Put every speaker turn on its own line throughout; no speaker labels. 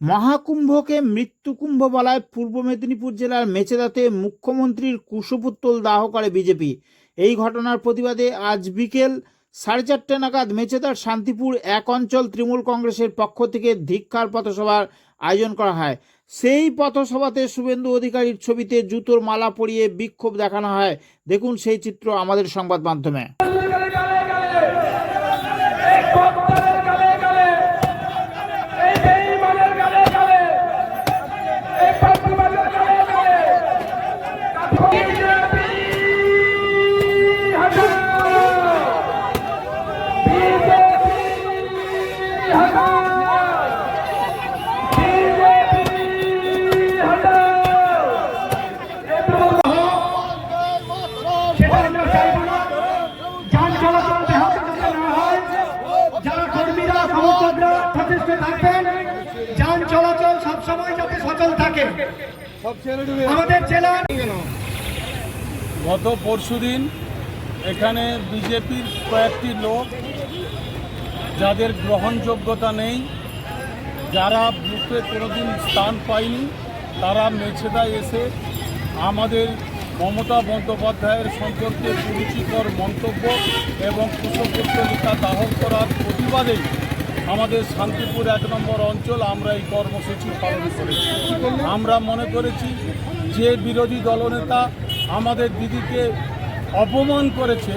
মহাকুম্ভকে মৃত্যুকুম্ভ বলায় পূর্ব মেদিনীপুর জেলার মেচেদাতে মুখ্যমন্ত্রীর কুশপুত্তল দাহ করে বিজেপি। এই ঘটনার প্রতিবাদে আজ বিকেল সাড়ে চারটে নাগাদ মেচেদার শান্তিপুর এক অঞ্চল তৃণমূল কংগ্রেসের পক্ষ থেকে ধিক্ষার পথসভার আয়োজন করা হয়। সেই পথসভাতে শুভেন্দু অধিকারীর ছবিতে জুতোর মালা পরিয়ে বিক্ষোভ দেখানো হয়। দেখুন সেই চিত্র আমাদের সংবাদ মাধ্যমে।
যান চলাচল সবসময় যাতে সচল থাকে
গত পরশুদিন এখানে বিজেপির কয়েকটি লোক যাদের গ্রহণযোগ্যতা নেই, যারা বুথে কোনোদিন স্থান পায়নি, তারা মেছেদায় এসে আমাদের মমতা বন্দ্যোপাধ্যায়ের সম্পর্কে কুরুচিকর মন্তব্য এবং কুশপুত্তলিকা দাহ করার প্রতিবাদে আমাদের শান্তিপুর এক নম্বর অঞ্চল আমরা এই কর্মসূচি পালন করেছি। আমরা মনে করেছি যে বিরোধী দলনেতা আমাদের দিদিকে অপমান করেছে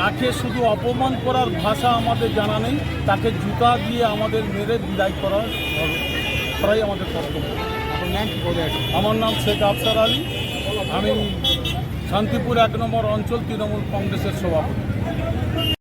তাকে শুধু অপমান করার ভাষা আমাদের জানা নেই। তাকে জুতা দিয়ে আমাদের মেরে বিদায় করার করাই আমাদের কর্তব্য। আমার নাম শেখ আফসার আলী। আমি শান্তিপুর এক নম্বর অঞ্চল তৃণমূল কংগ্রেসের সভাপতি।